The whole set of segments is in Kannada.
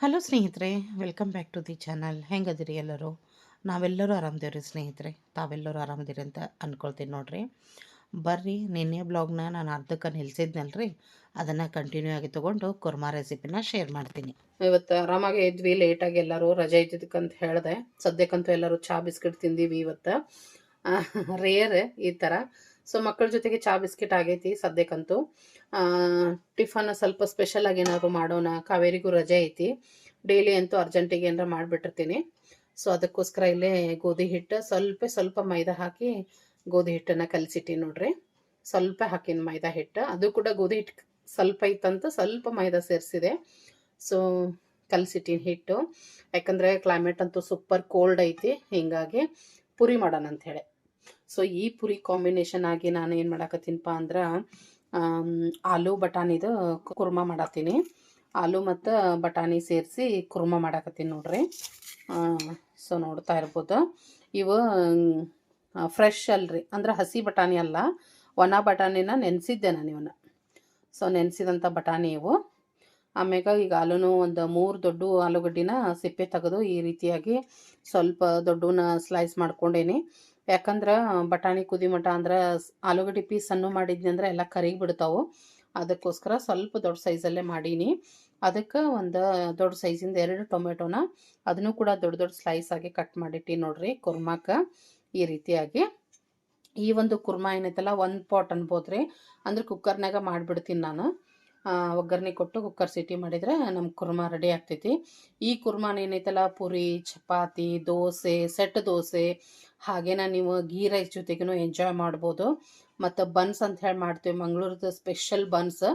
ಹಲೋ ಸ್ನೇಹಿತರೆ, welcome back to the channel. ಹೆಂಗದಿರಿ ಎಲ್ಲರೂ? ನಾವೆಲ್ಲರೂ ಆರಾಮದೇವ್ರಿ ಸ್ನೇಹಿತರೆ. ತಾವೆಲ್ಲರೂ ಆರಾಮದಿರಿ ಅಂತ ಅಂದ್ಕೊಳ್ತೀನಿ ನೋಡ್ರಿ. ಬರ್ರಿ, ನಿನ್ನೆ ಬ್ಲಾಗ್ನ ನಾನು ಅರ್ಧಕ್ಕೆ ನಿಲ್ಸಿದ್ನಲ್ರಿ. ಅದನ್ನು ಕಂಟಿನ್ಯೂ ಆಗಿ ತೊಗೊಂಡು ಕುರ್ಮಾ ರೆಸಿಪಿನ ಶೇರ್ ಮಾಡ್ತೀನಿ. ಇವತ್ತು ಆರಾಮಾಗಿ ಇದ್ವಿ ಲೇಟಾಗಿ ಎಲ್ಲರೂ ರಜೆ ಇದ್ದಿದ್ದಕ್ಕಂತ ಹೇಳಿದೆ. ಸದ್ಯಕ್ಕಂತೂ ಎಲ್ಲರೂ ಚಹಾ ಬಿಸ್ಕಿಟ್ ತಿಂದೀವಿ ಇವತ್ತು. ರೇರ್ ಈ ಥರ ಸೊ ಮಕ್ಕಳ ಜೊತೆಗೆ ಚಹಾ ಬಿಸ್ಕಿಟ್ ಆಗೈತಿ ಸದ್ಯಕ್ಕಂತೂ. ಟಿಫನ್ ಸ್ವಲ್ಪ ಸ್ಪೆಷಲ್ ಆಗಿ ಏನಾದ್ರು ಮಾಡೋಣ, ಕಾವೇರಿಗೂ ರಜೆ ಐತಿ. ಡೈಲಿ ಅಂತೂ ಅರ್ಜೆಂಟಿಗೆ ಏನಾರ ಮಾಡಿಬಿಟ್ಟಿರ್ತೀನಿ. ಸೊ ಅದಕ್ಕೋಸ್ಕರ ಇಲ್ಲೇ ಗೋಧಿ ಹಿಟ್ಟು, ಸ್ವಲ್ಪ ಸ್ವಲ್ಪ ಮೈದಾ ಹಾಕಿ ಗೋಧಿ ಹಿಟ್ಟನ್ನು ಕಲಿಸಿಟ್ಟಿ ನೋಡ್ರಿ. ಸ್ವಲ್ಪ ಹಾಕಿನ ಮೈದಾ ಹಿಟ್ಟು. ಅದು ಕೂಡ ಗೋಧಿ ಹಿಟ್ಟು ಸ್ವಲ್ಪ ಇತ್ತಂತ ಸ್ವಲ್ಪ ಮೈದಾ ಸೇರಿಸಿದೆ. ಸೊ ಕಲಸಿಟ್ಟಿನ ಹಿಟ್ಟು. ಯಾಕಂದರೆ ಕ್ಲೈಮೇಟ್ ಅಂತೂ ಸೂಪರ್ ಕೋಲ್ಡ್ ಐತಿ. ಹಿಂಗಾಗಿ ಪುರಿ ಮಾಡೋಣ ಅಂತ ಹೇಳಿ. ಸೊ ಈ ಪುರಿ ಕಾಂಬಿನೇಷನ್ ಆಗಿ ನಾನು ಏನು ಮಾಡಾಕತ್ತೀನಪ್ಪ ಅಂದ್ರೆ ಆಲೂ ಬಟಾಣಿದು ಕುರ್ಮ ಮಾಡತ್ತೀನಿ. ಆಲೂ ಮತ್ತು ಬಟಾಣಿ ಸೇರಿಸಿ ಕುರ್ಮ ಮಾಡಾಕತ್ತೀನಿ ನೋಡ್ರಿ. ಸೊ ನೋಡ್ತಾ ಇರ್ಬೋದು. ಇವು ಫ್ರೆಶ್ ಅಲ್ರಿ. ಅಂದ್ರೆ ಹಸಿ ಬಟಾಣಿ ಅಲ್ಲ, ಒಣ ಬಟಾಣಿನ ನೆನೆಸಿದ್ದೆ ನಾನು ಇವನ್ನ ಸೊ ನೆನೆಸಿದಂಥ ಬಟಾಣಿ ಇವು. ಆಮ್ಯಾಗ ಈಗ ಆಲೂನು ಒಂದು ಮೂರು ದೊಡ್ಡ ಆಲೂಗಡ್ಡಿನ ಸಿಪ್ಪೆ ತೆಗೆದು ಈ ರೀತಿಯಾಗಿ ಸ್ವಲ್ಪ ದೊಡ್ಡನ ಸ್ಲೈಸ್ ಮಾಡ್ಕೊಂಡೇನಿ. ಯಾಕಂದ್ರೆ ಬಟಾಣಿ ಕುದಿ ಮಟ ಅಂದ್ರೆ ಆಲೂಗಡ್ಡೆ ಪೀಸ್ ಸಣ್ಣ ಮಾಡಿದ್ನಿ ಅಂದ್ರೆ ಎಲ್ಲ ಕರಿಗಿ ಬಿಡ್ತಾವು. ಅದಕ್ಕೋಸ್ಕರ ಸ್ವಲ್ಪ ದೊಡ್ಡ ಸೈಜಲ್ಲೇ ಮಾಡೀನಿ. ಅದಕ್ಕೆ ಒಂದು ದೊಡ್ಡ ಸೈಜಿಂದ ಎರಡು ಟೊಮೆಟೊನ ಅದನ್ನು ಕೂಡ ದೊಡ್ಡ ದೊಡ್ಡ ಸ್ಲೈಸ್ ಆಗಿ ಕಟ್ ಮಾಡಿಟ್ಟಿ ನೋಡ್ರಿ ಕುರ್ಮಾಕ್ಕೆ ಈ ರೀತಿಯಾಗಿ. ಈ ಒಂದು ಕುರ್ಮಾ ಏನೈತಲ್ಲ ಒಂದು ಪಾಟ್ ಅನ್ಬೋದ್ರಿ. ಅಂದ್ರೆ ಕುಕ್ಕರ್ನಾಗ ಮಾಡಿಬಿಡ್ತೀನಿ ನಾನು. ಒಗ್ಗರಣೆ ಕೊಟ್ಟು ಕುಕ್ಕರ್ ಸಿಟಿ ಮಾಡಿದ್ರೆ ನಮ್ಮ ಕುರ್ಮಾ ರೆಡಿ ಆಗ್ತೈತಿ. ಈ ಕುರ್ಮಾನ ಏನೈತಲ್ಲ ಪುರಿ, ಚಪಾತಿ, ದೋಸೆ, ಸೆಟ್ ದೋಸೆ ಹಾಗೇನ ನೀವು ಗೀ ರೈಸ್ ಜೊತೆಗೂ ಎಂಜಾಯ್ ಮಾಡ್ಬೋದು. ಮತ್ತು ಬನ್ಸ್ ಅಂತ ಹೇಳಿ ಮಾಡ್ತೀವಿ, ಮಂಗಳೂರದ ಸ್ಪೆಷಲ್ ಬನ್ಸ್.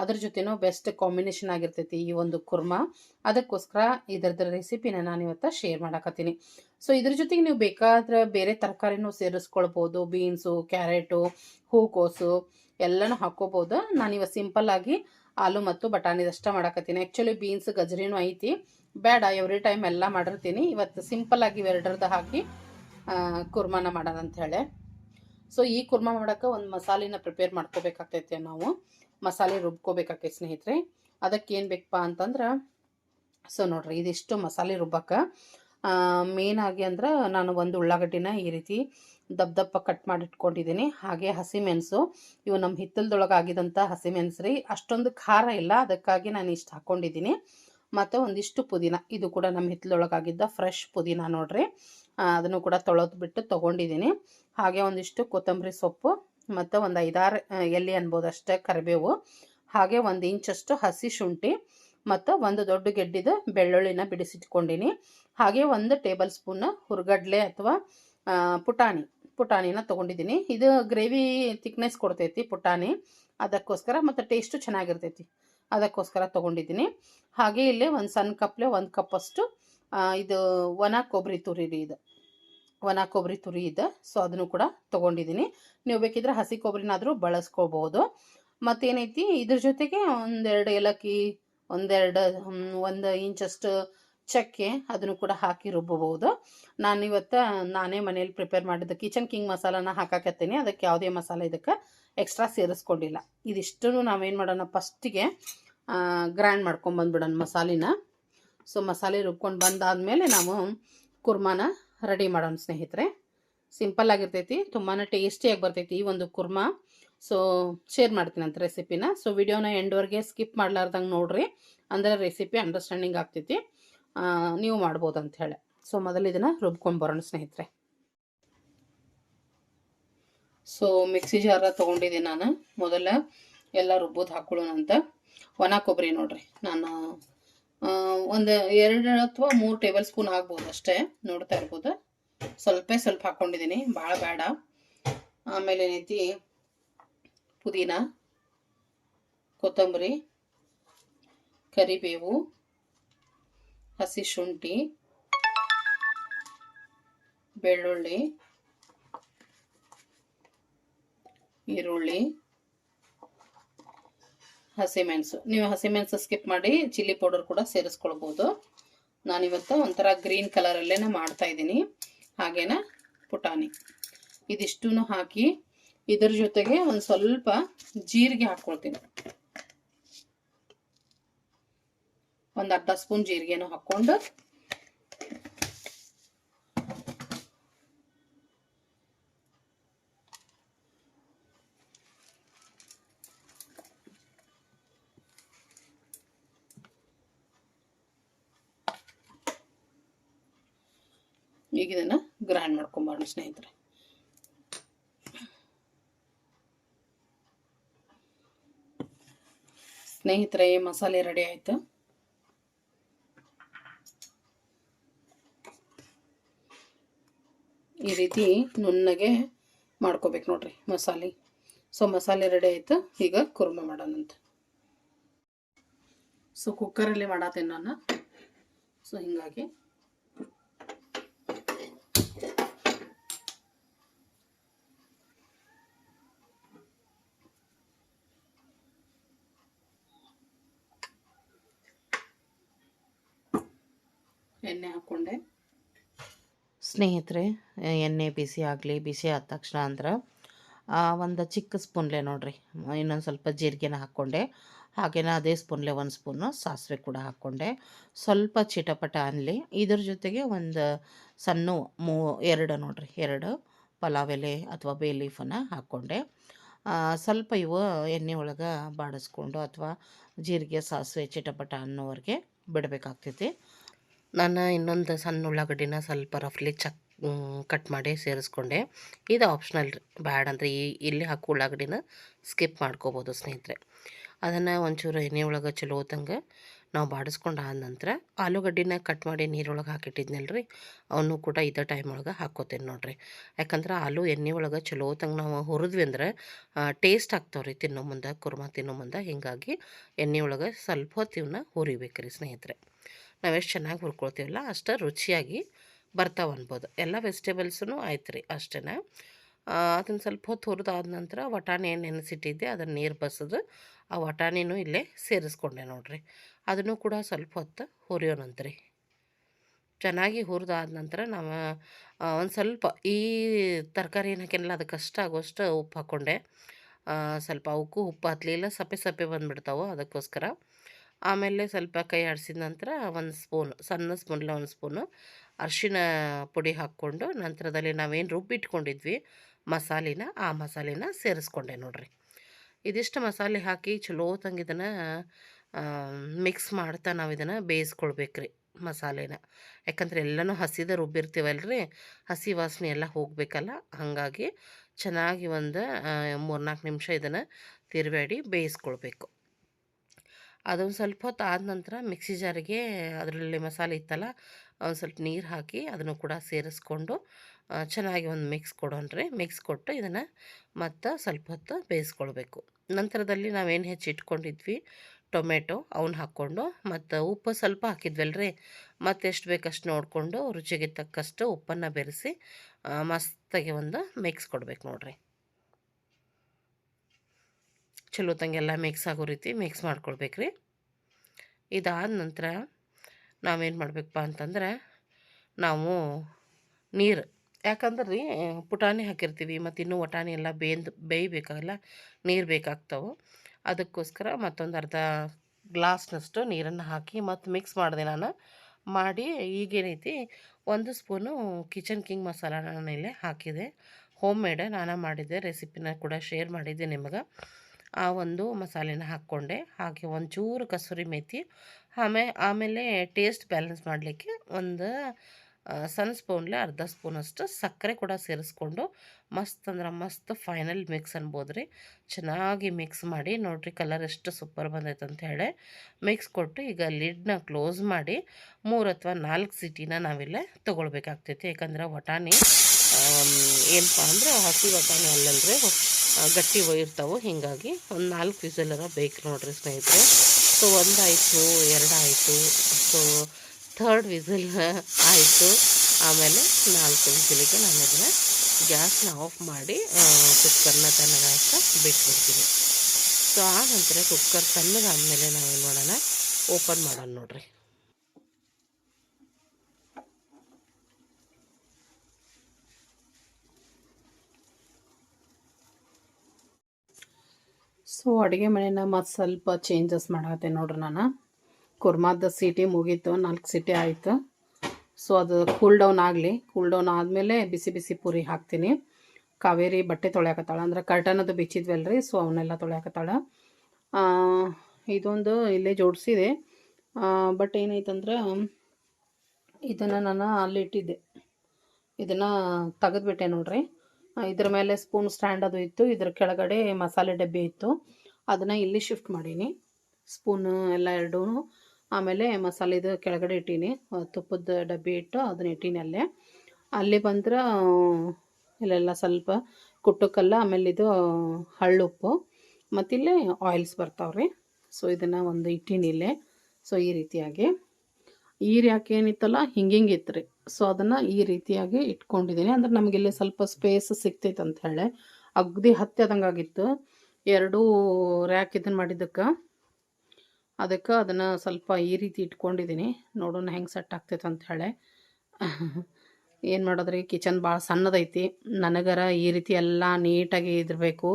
ಅದ್ರ ಜೊತೆನೂ ಬೆಸ್ಟ್ ಕಾಂಬಿನೇಷನ್ ಆಗಿರ್ತೈತಿ ಈ ಒಂದು ಕುರ್ಮಾ. ಅದಕ್ಕೋಸ್ಕರ ಇದರದ ರೆಸಿಪಿನ ನಾನು ಇವತ್ತು ಶೇರ್ ಮಾಡಕತ್ತೀನಿ. ಸೊ ಇದ್ರ ಜೊತೆಗೆ ನೀವು ಬೇಕಾದ್ರೆ ಬೇರೆ ತರಕಾರಿನೂ ಸೇರಿಸ್ಕೊಳ್ಬೋದು. ಬೀನ್ಸು ಕ್ಯಾರೆಟು ಹೂಕೋಸು ಎಲ್ಲನೂ ಇವತ್ತು ಸಿಂಪಲ್ ಆಗಿ ಆಲೂ ಮತ್ತು ಬಟಾಣಿದಷ್ಟೇ ಮಾಡಕತ್ತೀನಿ. ಆ್ಯಕ್ಚುಲಿ ಬೀನ್ಸ್ ಗಜರಿನೂ ಐತಿ. ಬೇಡ ಎವ್ರಿ ಟೈಮ್ ಎಲ್ಲ ಮಾಡಿರ್ತೀನಿ. ಇವತ್ತು ಸಿಂಪಲ್ ಆಗಿ ಇವೆರಡರದ ಹಾಕಿ ಕುರ್ಮಾನ ಮಾಡೋಣ ಹೇಳಿ. ಸೊ ಈ ಕುರ್ಮಾ ಮಾಡೋಕೆ ಒಂದು ಮಸಾಲೆನ ಪ್ರಿಪೇರ್ ಮಾಡ್ಕೋಬೇಕಾಗ್ತೈತೆ ನಾವು. ಮಸಾಲೆ ರುಬ್ಕೋಬೇಕಾಕೈತೆ ಸ್ನೇಹಿತರೆ. ಅದಕ್ಕೆ ಏನು ಬೇಕಪ್ಪ ಅಂತಂದ್ರೆ ಸೊ ನೋಡ್ರಿ, ಇದಿಷ್ಟು ಮಸಾಲೆ ರುಬ್ಬಕ್ಕೆ ಮೇನ್ ಆಗಿ ಅಂದ್ರೆ ನಾನು ಒಂದು ಉಳ್ಳಾಗಡ್ಡಿನ ಈ ರೀತಿ ದಪ್ಪ ದಪ್ಪ ಕಟ್ ಮಾಡಿಟ್ಕೊಂಡಿದ್ದೀನಿ. ಹಾಗೆ ಹಸಿಮೆಣಸು ಇವು ನಮ್ಮ ಹಿತ್ತಲದೊಳಗೆ ಆಗಿದಂಥ ಹಸಿಮೆಣಸು ರೀ. ಅಷ್ಟೊಂದು ಖಾರ ಇಲ್ಲ. ಅದಕ್ಕಾಗಿ ನಾನು ಇಷ್ಟು ಹಾಕ್ಕೊಂಡಿದ್ದೀನಿ ಮತ್ತು ಒಂದಿಷ್ಟು ಪುದೀನ. ಇದು ಕೂಡ ನಮ್ಮ ಹಿತ್ತಲ್ದೊಳಗಾಗಿದ್ದ ಫ್ರೆಶ್ ಪುದೀನ ನೋಡ್ರಿ. ಅದನ್ನು ಕೂಡ ತೊಳೆದು ಬಿಟ್ಟು ತೊಗೊಂಡಿದ್ದೀನಿ. ಹಾಗೆ ಒಂದಿಷ್ಟು ಕೊತ್ತಂಬರಿ ಸೊಪ್ಪು ಮತ್ತು ಒಂದು ಐದಾರು ಎಲ್ಲಿ ಎಲೆ ಅನ್ಬೋದು ಅಷ್ಟೇ ಕರಿಬೇವು. ಹಾಗೆ ಒಂದು ಇಂಚಷ್ಟು ಹಸಿ ಶುಂಠಿ ಮತ್ತು ಒಂದು ದೊಡ್ಡ ಗೆಡ್ಡಿದ ಬೆಳ್ಳುಳ್ಳಿನ ಬಿಡಿಸಿಟ್ಕೊಂಡಿನಿ. ಹಾಗೆ ಒಂದು ಟೇಬಲ್ ಸ್ಪೂನ್ ಹುರ್ಗಡ್ಲೆ ಅಥವಾ ಪುಟಾಣಿ, ಪುಟಾಣಿನ ತೊಗೊಂಡಿದ್ದೀನಿ. ಇದು ಗ್ರೇವಿ ತಿಕ್ನೆಸ್ ಕೊಡ್ತೈತಿ ಪುಟಾಣಿ. ಅದಕ್ಕೋಸ್ಕರ ಮತ್ತು ಟೇಸ್ಟು ಚೆನ್ನಾಗಿರ್ತೈತಿ. ಅದಕ್ಕೋಸ್ಕರ ತೊಗೊಂಡಿದ್ದೀನಿ. ಹಾಗೆ ಇಲ್ಲಿ ಒಂದು ಸಣ್ಣ ಕಪ್ಲೆ ಒಂದು ಕಪ್ಪಷ್ಟು ಇದು ಒಣ ಕೊಬ್ಬರಿ ತುರಿ ರೀ ಇದು. ಒಣ ಕೊಬ್ಬರಿ ತುರಿ ಇದೆ. ಸೊ ಅದನ್ನು ಕೂಡ ತೊಗೊಂಡಿದ್ದೀನಿ ನೀವು ಬೇಕಿದ್ರೆ ಹಸಿ ಕೊಬ್ಬರಿನಾದರೂ ಬಳಸ್ಕೋಬೋದು. ಮತ್ತೇನೈತಿ? ಇದ್ರ ಜೊತೆಗೆ ಒಂದೆರಡು ಏಲಕ್ಕಿ, ಒಂದೆರಡು ಒಂದು ಇಂಚಷ್ಟು ಚಕ್ಕೆ ಅದನ್ನು ಕೂಡ ಹಾಕಿ ರುಬ್ಬಬಹುದು. ನಾನು ಇವತ್ತು ನಾನೇ ಮನೇಲಿ ಪ್ರಿಪೇರ್ ಮಾಡಿದ್ದು ಕಿಚನ್ ಕಿಂಗ್ ಮಸಾಲಾನ ಹಾಕಾಕತ್ತೀನಿ. ಅದಕ್ಕೆ ಯಾವುದೇ ಮಸಾಲೆ ಇದಕ್ಕೆ ಎಕ್ಸ್ಟ್ರಾ ಸೇರಿಸ್ಕೊಂಡಿಲ್ಲ. ಇದಿಷ್ಟು ನಾವೇನು ಮಾಡೋಣ? ಫಸ್ಟಿಗೆ ಗ್ರ್ಯಾಂಡ್ ಮಾಡ್ಕೊಂಡು ಬಂದ್ಬಿಡೋಣ ಮಸಾಲಿನ. ಸೊ ಮಸಾಲೆ ರುಬ್ಕೊಂಡು ಬಂದಾದಮೇಲೆ ನಾವು ಕುರ್ಮಾನ ರೆಡಿ ಮಾಡೋಣ ಸ್ನೇಹಿತರೆ. ಸಿಂಪಲ್ ಆಗಿರ್ತೈತಿ ತುಂಬಾ ಟೇಸ್ಟಿಯಾಗಿ ಬರ್ತೈತಿ ಈ ಒಂದು ಕುರ್ಮಾ. ಸೊ ಶೇರ್ ಮಾಡ್ತೀನಿ ಅಂತ ರೆಸಿಪಿನ ಸೊ ವಿಡಿಯೋನ ಎಂಡ್ವರೆಗೆ ಸ್ಕಿಪ್ ಮಾಡ್ಲಾರ್ದಂಗೆ ನೋಡ್ರಿ. ಅಂದರೆ ರೆಸಿಪಿ ಅಂಡರ್ಸ್ಟ್ಯಾಂಡಿಂಗ್ ಆಗ್ತೈತಿ. ನೀವು ಮಾಡ್ಬೋದು ಅಂತ ಸೊ ಮೊದಲು ಇದನ್ನು ರುಬ್ಕೊಂಡು ಬರೋಣ ಸ್ನೇಹಿತರೆ. ಸೊ ಮಿಕ್ಸಿ ಜಾರ ತೊಗೊಂಡಿದ್ದೀನಿ ನಾನು. ಮೊದಲ ಎಲ್ಲ ರುಬ್ಬೋದು ಹಾಕೊಳ್ಳೋಣ ಅಂತ. ಒಣ ಕೊಬ್ಬರಿ ನೋಡ್ರಿ. ನಾನು ಒಂದು ಎರಡು ಅಥವಾ ಮೂರು ಟೇಬಲ್ ಸ್ಪೂನ್ ಆಗ್ಬೋದು ಅಷ್ಟೇ. ನೋಡ್ತಾ ಇರ್ಬೋದು. ಸ್ವಲ್ಪ ಸ್ವಲ್ಪ ಹಾಕ್ಕೊಂಡಿದ್ದೀನಿ ಭಾಳ ಬೇಡ. ಆಮೇಲೆ ಏನೈತಿ? ಪುದೀನ, ಕೊತ್ತಂಬರಿ, ಕರಿಬೇವು, ಹಸಿ ಶುಂಠಿ, ಬೆಳ್ಳುಳ್ಳಿ, ಈರುಳ್ಳಿ ಹಸಿಮೆಣಸು ನೀವು ಹಸಿಮೆಣಸು ಸ್ಕಿಪ್ ಮಾಡಿ ಚಿಲ್ಲಿ ಪೌಡರ್ ಕೂಡ ಸೇರಿಸ್ಕೊಳ್ಬೋದು. ನಾನಿವತ್ತು ಒಂಥರ ಗ್ರೀನ್ ಕಲರಲ್ಲೇ ಮಾಡ್ತಾ ಇದ್ದೀನಿ. ಹಾಗೇನ ಪುಟಾಣಿ. ಇದಿಷ್ಟೂ ಹಾಕಿ ಇದರ ಜೊತೆಗೆ ಒಂದು ಸ್ವಲ್ಪ ಜೀರಿಗೆ ಹಾಕ್ಕೊಳ್ತೀನಿ. ಒಂದು ಅರ್ಧ ಸ್ಪೂನ್ ಜೀರಿಗೆನೂ ಹಾಕ್ಕೊಂಡು ಈಗ ಇದನ್ನು ಗ್ರೈಂಡ್ ಮಾಡ್ಕೊಂಬರೋಣ ಸ್ನೇಹಿತರೆ. ಸ್ನೇಹಿತರೆ, ಮಸಾಲೆ ರೆಡಿ ಆಯಿತು. ಈ ರೀತಿ ನುಣ್ಣಗೆ ಮಾಡ್ಕೋಬೇಕು ನೋಡ್ರಿ ಮಸಾಲೆ. ಸೊ ಮಸಾಲೆ ರೆಡಿ ಆಯಿತು. ಈಗ ಕುರ್ಮ ಮಾಡೋಣಂತ ಸೊ ಕುಕ್ಕರಲ್ಲಿ ಮಾಡತ್ತೇನೆ ನಾನು. ಸೊ ಹಿಂಗಾಗಿ ಎಣ್ಣೆ ಹಾಕ್ಕೊಂಡೆ ಸ್ನೇಹಿತರೆ ಎಣ್ಣೆ ಬಿಸಿ ಆಗಲಿ, ಬಿಸಿ ಆದ ತಕ್ಷಣ ಅಂದ್ರೆ ಒಂದು ಚಿಕ್ಕ ಸ್ಪೂನ್ಲೆ ನೋಡ್ರಿ, ಇನ್ನೊಂದು ಸ್ವಲ್ಪ ಜೀರಿಗೆನ ಹಾಕ್ಕೊಂಡೆ ಹಾಗೇನೆ ಅದೇ ಸ್ಪೂನ್ಲೆ ಒಂದು ಸ್ಪೂನು ಸಾಸಿವೆ ಕೂಡ ಹಾಕ್ಕೊಂಡೆ ಸ್ವಲ್ಪ ಚಿಟಪಟ ಅನ್ನಲಿ ಇದ್ರ ಜೊತೆಗೆ ಒಂದು ಸಣ್ಣ ಮೂ, ಎರಡು ನೋಡ್ರಿ, ಎರಡು ಪಲಾವ್ ಎಲೆ ಅಥವಾ ಬೇ ಲೀಫನ್ನು ಹಾಕ್ಕೊಂಡೆ ಸ್ವಲ್ಪ ಇವು ಎಣ್ಣೆ ಒಳಗೆ ಬಾಡಿಸ್ಕೊಂಡು ಅಥವಾ ಜೀರಿಗೆ, ಸಾಸಿವೆ, ಚಿಟಪಟ ಅನ್ನೋವರೆಗೆ ಬಿಡಬೇಕಾಗ್ತೈತಿ. ನಾನು ಇನ್ನೊಂದು ಸಣ್ಣ ಉಳ್ಳಾಗಡ್ಡಿನ ಸ್ವಲ್ಪ ರಫ್ಲಿ ಚಕ್ ಕಟ್ ಮಾಡಿ ಸೇರಿಸ್ಕೊಂಡೆ. ಇದು ಆಪ್ಷನಲ್ ಬ್ಯಾಡ್ ಅಂದರೆ ಈ, ಇಲ್ಲಿ ಹಾಕೋ ಉಳ್ಳಾಗಡ್ಡಿನ ಸ್ಕಿಪ್ ಮಾಡ್ಕೋಬೋದು ಸ್ನೇಹಿತರೆ. ಅದನ್ನು ಒಂಚೂರು ಎಣ್ಣೆ ಒಳಗೆ ಚಲೋ ನಾವು ಬಾಡಿಸ್ಕೊಂಡು ಆದ ನಂತರ ಆಲೂಗಡ್ಡಿನ ಕಟ್ ಮಾಡಿ ನೀರೊಳಗೆ ಹಾಕಿಟ್ಟಿದ್ನಲ್ಲ ರೀ, ಅವನು ಕೂಡ ಇದೇ ಟೈಮ್ ಒಳಗೆ ಹಾಕ್ಕೋತೇನೆ ನೋಡ್ರಿ. ಯಾಕಂದ್ರೆ ಆಲೂ ಎಣ್ಣೆ ಒಳಗೆ ಚಲೋ ನಾವು ಹುರಿದ್ವಿ ಅಂದ್ರೆ ಟೇಸ್ಟ್ ಆಗ್ತಾವೆ ರೀ ತಿನ್ನೋ ಮುಂದೆ, ಕುರ್ಮಾ ತಿನ್ನೋ ಮುಂದೆ. ಹೀಗಾಗಿ ಎಣ್ಣೆ ಒಳಗೆ ಸ್ವಲ್ಪ ಹೊತ್ತು ಇವನ್ನ ಹುರಿಬೇಕು ರೀ ಸ್ನೇಹಿತರೆ. ನಾವು ಎಷ್ಟು ಚೆನ್ನಾಗಿ ಹುರ್ಕೊಳ್ತೀವಲ್ಲ ಅಷ್ಟು ರುಚಿಯಾಗಿ ಬರ್ತಾವೆ ಅನ್ಬೋದು. ಎಲ್ಲ ವೆಜಿಟೇಬಲ್ಸೂ ಆಯ್ತು ರೀ ಅಷ್ಟೇ ಅದನ್ನು ಸ್ವಲ್ಪ ಹೊತ್ತು ಹುರಿದಾದ ನಂತರ ವಟಾಣಿ ನೆನೆಸಿಟ್ಟಿದ್ದೆ ಅದನ್ನು ನೀರು ಬಸದು ಆ ವಟಾಣಿನೂ ಇಲ್ಲೇ ಸೇರಿಸ್ಕೊಂಡೆ ನೋಡಿರಿ. ಅದನ್ನು ಕೂಡ ಸ್ವಲ್ಪ ಹೊತ್ತು ಹುರಿಯೋಣಂತ್ರಿ ಚೆನ್ನಾಗಿ ಹುರಿದಾದ ನಂತರ ನಾವು ಒಂದು ಸ್ವಲ್ಪ ಈ ತರಕಾರಿ ಏನು ಹಾಕಿನಲ್ಲ ಅದು ಕಷ್ಟ ಆಗೋಷ್ಟು ಉಪ್ಪು ಹಾಕ್ಕೊಂಡೆ ಸ್ವಲ್ಪ ಅವಕ್ಕೂ ಉಪ್ಪು ಹತ್ತಲಿಲ್ಲ ಸಪ್ಪೆ ಸಪ್ಪೆ ಬಂದುಬಿಡ್ತಾವೆ ಅದಕ್ಕೋಸ್ಕರ. ಆಮೇಲೆ ಸ್ವಲ್ಪ ಕೈ ಆಡಿಸಿದ ನಂತರ ಒಂದು ಸ್ಪೂನ್, ಸಣ್ಣ ಸ್ಪೂನ್ಲ ಒಂದು ಸ್ಪೂನು ಅರಿಶಿನ ಪುಡಿ ಹಾಕ್ಕೊಂಡು ನಂತರದಲ್ಲಿ ನಾವೇನು ರುಬ್ಬಿಟ್ಕೊಂಡಿದ್ವಿ ಮಸಾಲಿನ, ಆ ಮಸಾಲಿನ ಸೇರಿಸ್ಕೊಂಡೆ ನೋಡ್ರಿ. ಇದಿಷ್ಟು ಮಸಾಲೆ ಹಾಕಿ ಚಲೋ ತಂಗಿದನ್ನು ಮಿಕ್ಸ್ ಮಾಡ್ತಾ ನಾವು ಇದನ್ನು ಬೇಯಿಸ್ಕೊಳ್ಬೇಕ್ರಿ ಮಸಾಲೆನ. ಯಾಕಂದ್ರೆ ಎಲ್ಲನೂ ಹಸಿದ ರುಬ್ಬಿರ್ತೀವಲ್ರಿ, ಹಸಿ ವಾಸನೆ ಎಲ್ಲ ಹೋಗಬೇಕಲ್ಲ, ಹಾಗಾಗಿ ಚೆನ್ನಾಗಿ ಒಂದು ಮೂರ್ನಾಲ್ಕು ನಿಮಿಷ ಇದನ್ನು ತಿರುವಾಡಿ ಬೇಯಿಸ್ಕೊಳ್ಬೇಕು. ಅದೊಂದು ಸ್ವಲ್ಪ ಹೊತ್ತು ಆದ ನಂತರ ಮಿಕ್ಸಿ ಜಾರಿಗೆ ಅದರಲ್ಲಿ ಮಸಾಲೆ ಇತ್ತಲ್ಲ, ಒಂದು ಸ್ವಲ್ಪ ನೀರು ಹಾಕಿ ಅದನ್ನು ಕೂಡ ಸೇರಿಸ್ಕೊಂಡು ಚೆನ್ನಾಗಿ ಒಂದು ಮಿಕ್ಸ್ ಕೊಡೋಣ್ರಿ. ಮಿಕ್ಸ್ ಕೊಟ್ಟು ಇದನ್ನು ಮತ್ತು ಸ್ವಲ್ಪ ಹೊತ್ತು ಬೇಯಿಸ್ಕೊಳ್ಬೇಕು. ನಂತರದಲ್ಲಿ ನಾವೇನು ಹೆಚ್ಚಿಟ್ಕೊಂಡಿದ್ವಿ ಟೊಮೆಟೊ, ಅವನ್ನ ಹಾಕ್ಕೊಂಡು ಮತ್ತು ಉಪ್ಪು ಸ್ವಲ್ಪ ಹಾಕಿದ್ವಲ್ರಿ. ಮತ್ತು ಎಷ್ಟು ಬೇಕಷ್ಟು ನೋಡಿಕೊಂಡು ರುಚಿಗೆ ತಕ್ಕಷ್ಟು ಉಪ್ಪನ್ನು ಬೆರೆಸಿ ಮಸ್ತಾಗಿ ಒಂದು ಮಿಕ್ಸ್ ಕೊಡ್ಬೇಕು ನೋಡ್ರಿ. ಚಲೋ ತಂಗೆಲ್ಲ ಮಿಕ್ಸ್ ಆಗೋ ರೀತಿ ಮಿಕ್ಸ್ ಮಾಡ್ಕೊಳ್ಬೇಕ್ರಿ ಇದಾದ ನಂತರ ನಾವೇನು ಮಾಡಬೇಕಪ್ಪ ಅಂತಂದ್ರೆ ನಾವು ನೀರು, ಯಾಕಂದ್ರೆ ರೀ ಪುಟಾಣಿ ಹಾಕಿರ್ತೀವಿ ಮತ್ತು ಇನ್ನೂ ವಟಾಣಿ ಎಲ್ಲ ಬೇಂದು, ಬೇಯಬೇಕಾಗಲ್ಲ, ನೀರು ಬೇಕಾಗ್ತವೆ. ಅದಕ್ಕೋಸ್ಕರ ಮತ್ತೊಂದು ಅರ್ಧ ಗ್ಲಾಸ್ನಷ್ಟು ನೀರನ್ನು ಹಾಕಿ ಮತ್ತು ಮಿಕ್ಸ್ ಮಾಡಿದೆ ನಾನು. ಮಾಡಿ ಈಗೇನೈತಿ, ಒಂದು ಸ್ಪೂನು ಕಿಚನ್ ಕಿಂಗ್ ಮಸಾಲ ನಾನು ಇಲ್ಲೇ ಹಾಕಿದೆ. ಹೋಮ್ ಮೇಡ್ ನಾನು ಮಾಡಿದ್ದೆ ರೆಸಿಪಿನ ಕೂಡ ಶೇರ್ ಮಾಡಿದ್ದೆ ನಿಮಗೆ. ಆ ಒಂದು ಮಸಾಲೆನ ಹಾಕ್ಕೊಂಡೆ. ಹಾಗೆ ಒಂಚೂರು ಕಸೂರಿ ಮೇಥಿ ಆಮೇ, ಆಮೇಲೆ ಟೇಸ್ಟ್ ಬ್ಯಾಲೆನ್ಸ್ ಮಾಡಲಿಕ್ಕೆ ಒಂದು ಸಣ್ಣ ಸ್ಪೂನ್ಲೆ ಅರ್ಧ ಸ್ಪೂನಷ್ಟು ಸಕ್ಕರೆ ಕೂಡ ಸೇರಿಸ್ಕೊಂಡು ಮಸ್ತ್ ಅಂದ್ರೆ ಮಸ್ತ್ ಫೈನಲ್ ಮಿಕ್ಸ್ ಅನ್ಬೋದು ರೀ ಚೆನ್ನಾಗಿ ಮಿಕ್ಸ್ ಮಾಡಿ, ನೋಡಿರಿ ಕಲರ್ ಎಷ್ಟು ಸೂಪರ್ ಬಂದೈತೆ ಅಂತ ಹೇಳಿ ಮಿಕ್ಸ್ ಕೊಟ್ಟು ಈಗ ಲಿಡ್ನ ಕ್ಲೋಸ್ ಮಾಡಿ ಮೂರು ಅಥವಾ ನಾಲ್ಕು ಸಿಟಿನ ನಾವಿಲ್ಲೇ ತೊಗೊಳ್ಬೇಕಾಗ್ತೈತಿ. ಯಾಕಂದ್ರೆ ವಟಾಣಿ ಏನಪ್ಪ ಅಂದರೆ ಹಸಿ ಬಟಾಣಿ ಅಲ್ಲಲ್ರಿ. ಗಟ್ಟಿ ಒಯ್ಯಿರ್ತಾವೆ ಹೀಗಾಗಿ ಒಂದು ನಾಲ್ಕು ವಿಸಲರ ಬೇಕು ನೋಡಿರಿ ಸ್ನೇಹಿತರೆ. ಸೊ ಒಂದಾಯಿತು ಎರಡಾಯಿತು ಸೊ ಥರ್ಡ್ ವಿಸಲ್ ಆಯಿತು. ಆಮೇಲೆ ನಾಲ್ಕು ವಿಸಿಲಿಗೆ ನಾನು ಅದನ್ನು ಗ್ಯಾಸ್ನ ಆಫ್ ಮಾಡಿ ಕುಕ್ಕರ್ನ ತನಕ ಬಿಟ್ಬಿಡ್ತೀನಿ. ಸೊ ಆ ನಂತರ ಕುಕ್ಕರ್ ತಣ್ಣಗಾದ್ಮೇಲೆ ನಾವೇನು ಮಾಡೋಣ? ಓಪನ್ ಮಾಡೋಣ ನೋಡ್ರಿ. ಸೊ ಅಡುಗೆ ಮನೆನ ಮತ್ತು ಸ್ವಲ್ಪ ಚೇಂಜಸ್ ಮಾಡತ್ತೆ ನೋಡ್ರಿ ನಾನು. ಕುರ್ಮಾದ ಸೀಟಿ ಮುಗೀತು, ನಾಲ್ಕು ಸೀಟಿ ಆಯಿತು. ಸೊ ಅದು ಕೂಲ್ ಡೌನ್ ಆಗಲಿ. ಕೂಲ್ ಡೌನ್ ಆದಮೇಲೆ ಬಿಸಿ ಬಿಸಿ ಪೂರಿ ಹಾಕ್ತೀನಿ. ಕಾವೇರಿ ಬಟ್ಟೆ ತೊಳ್ಯಾಕತ್ತಾಳ. ಅಂದ್ರೆ ಕರ್ಟನ್ ಅದು ಬಿಚ್ಚಿದ್ವಲ್ರಿ ಸೊ ಅವನ್ನೆಲ್ಲ ತೊಳೆಯಕತ್ತಾಳ. ಇದೊಂದು ಇಲ್ಲೇ ಜೋಡಿಸಿದೆ. ಬಟ್ ಏನೈತಂದ್ರೆ ಇದನ್ನು ನಾನು ಅಲ್ಲಿ ಇಟ್ಟಿದ್ದೆ ಇದನ್ನು ತೆಗೆದ್ಬಿಟ್ಟೆ ನೋಡ್ರಿ. ಇದ್ರ ಮೇಲೆ ಸ್ಪೂನ್ ಸ್ಟ್ಯಾಂಡ್ ಅದು ಇತ್ತು. ಇದ್ರ ಕೆಳಗಡೆ ಮಸಾಲೆ ಡಬ್ಬಿ ಇತ್ತು. ಅದನ್ನು ಇಲ್ಲಿ ಶಿಫ್ಟ್ ಮಾಡೀನಿ. ಸ್ಪೂನ್ ಎಲ್ಲ ಎರಡೂ ಆಮೇಲೆ ಮಸಾಲೆದು ಕೆಳಗಡೆ ಇಟ್ಟೀನಿ. ತುಪ್ಪದ ಡಬ್ಬಿ ಇಟ್ಟು ಅದನ್ನ ಇಟ್ಟೀನಿ ಅಲ್ಲೇ. ಅಲ್ಲಿ ಬಂದ್ರೆ ಇಲ್ಲೆಲ್ಲ ಸ್ವಲ್ಪ ಕುಟ್ಟಕ್ಕಲ್ಲ ಆಮೇಲೆ ಇದು ಹಳ್ಳುಪ್ಪು ಮತ್ತಿಲ್ಲಿ ಆಯಿಲ್ಸ್ ಬರ್ತಾವ್ರಿ. ಸೊ ಇದನ್ನು ಒಂದು ಇಟ್ಟೀನಿ ಇಲ್ಲೇ. ಸೊ ಈ ರೀತಿಯಾಗಿ. ಈರು ಯಾಕೆ ಏನಿತ್ತಲ್ಲ ಹಿಂಗೆ ಹಿಂಗೆ ಇತ್ತು ರೀ ಸೊ, ಅದನ್ನು ಈ ರೀತಿಯಾಗಿ ಇಟ್ಕೊಂಡಿದ್ದೀನಿ ಅಂದ್ರೆ ನಮಗಿಲ್ಲಿ ಸ್ವಲ್ಪ ಸ್ಪೇಸ್ ಸಿಗ್ತೈತೆ ಅಂತ ಹೇಳಿ. ಅಗ್ದಿ ಹತ್ತದಂಗಾಗಿತ್ತು ಎರಡೂ ರ್ಯಾಕ್ ಇದನ್ನು ಮಾಡಿದ್ದಕ್ಕೆ. ಅದಕ್ಕೆ ಅದನ್ನು ಸ್ವಲ್ಪ ಈ ರೀತಿ ಇಟ್ಕೊಂಡಿದ್ದೀನಿ ನೋಡೋಣ ಹೆಂಗೆ ಸೆಟ್ ಆಗ್ತೈತೆ ಅಂತ ಹೇಳಿ. ಏನು ಮಾಡೋದ್ರಿ? ಕಿಚನ್ ಭಾಳ ಸಣ್ಣದೈತಿ. ನನಗರ ಈ ರೀತಿ ಎಲ್ಲ ನೀಟಾಗಿ ಇದಿರಬೇಕು.